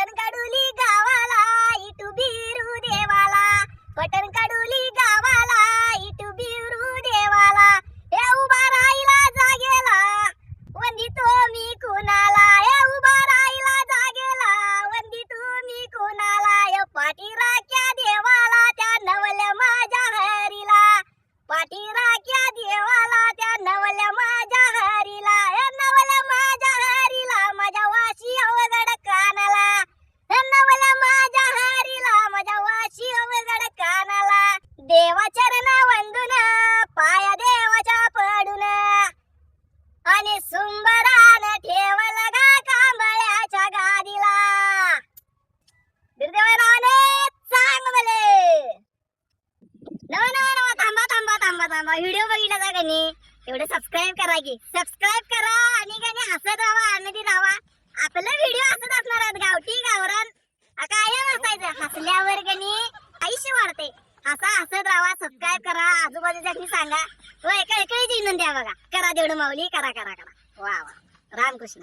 पटन कडुली गावाला इटू बिरू देवाला. पटन काढूली गावाला इटू बिरू देवाला. हे उभा राहिला जागेला वंदितो मी कुणाला. हे उभा राहिला जागेला वंदितो मी कुणाला. या पाठीराख्या देवाला त्या नवल्या माझ्या हरीला. पाठीराख्या देवाला गड कानाला. देवा चरण वंदून देवाच्या पडून. आणि सुंबरान ठेवल गा कांबळ्याच्या गादीला. दुर्देवाने सांग मले. नवा नवा नवा थांबा थांबा थांबा थांबा. व्हिडिओ बघितला जा गणी एवढे सबस्क्राईब करा की. सबस्क्राईब करा आणि गणी हसत राहा आनंदी राहा. आपला व्हिडिओ हसत असणार गावठी गावरान. काय हसायचं हसल्यावर गणी आयुष्य वाढते. असा हसत राहा सबस्क्राईब करा आजूबाजूच्या सांगा. व एका एकाची नोंद द्या बघा. करा देवढं माऊली करा करा करा. वा वा. रामकृष्ण